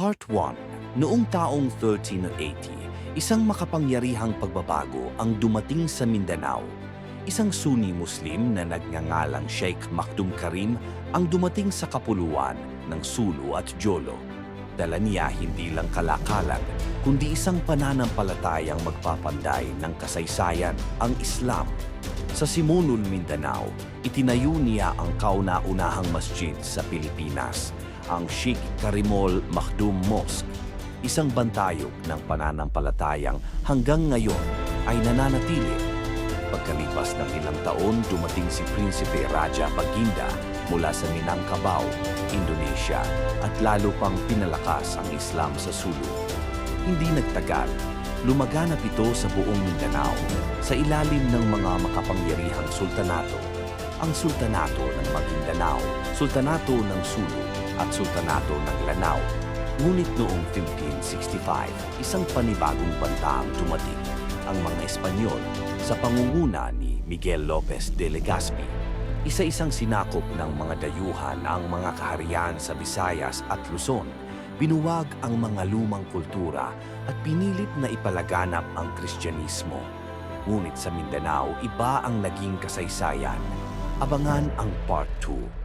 Part 1 Noong taong 1380, isang makapangyarihang pagbabago ang dumating sa Mindanao. Isang Sunni Muslim na nagngangalang Sheikh Makdum Karim ang dumating sa kapuluan ng Sulu at Jolo. Dala niya hindi lang kalakalan, kundi isang pananampalatayang magpapanday ng kasaysayan, ang Islam. Sa Simunul, Mindanao, itinayo niya ang kauna-unahang masjid sa Pilipinas, ang Sheikh Karimol Makdum Mosque, isang bantayog ng pananampalatayang hanggang ngayon ay nananatili. Pagkalipas ng ilang taon, dumating si Prinsipe Raja Baginda mula sa Minangkabao, Indonesia at lalo pang pinalakas ang Islam sa Sulu. Hindi nagtagal, lumaganap ito sa buong Mindanao sa ilalim ng mga makapangyarihang sultanato. Ang Sultanato ng Maguindanao, Sultanato ng Sulu at Sultanato ng Lanao. Ngunit noong 1565, isang panibagong banta ang dumating, ang mga Espanyol sa pangunguna ni Miguel Lopez de Legazpi. Isa-isang sinakop ng mga dayuhan ang mga kaharian sa Visayas at Luzon. Binuwag ang mga lumang kultura at pinilit na ipalaganap ang Kristyanismo. Ngunit sa Mindanao, iba ang naging kasaysayan. Abangan ang Part 2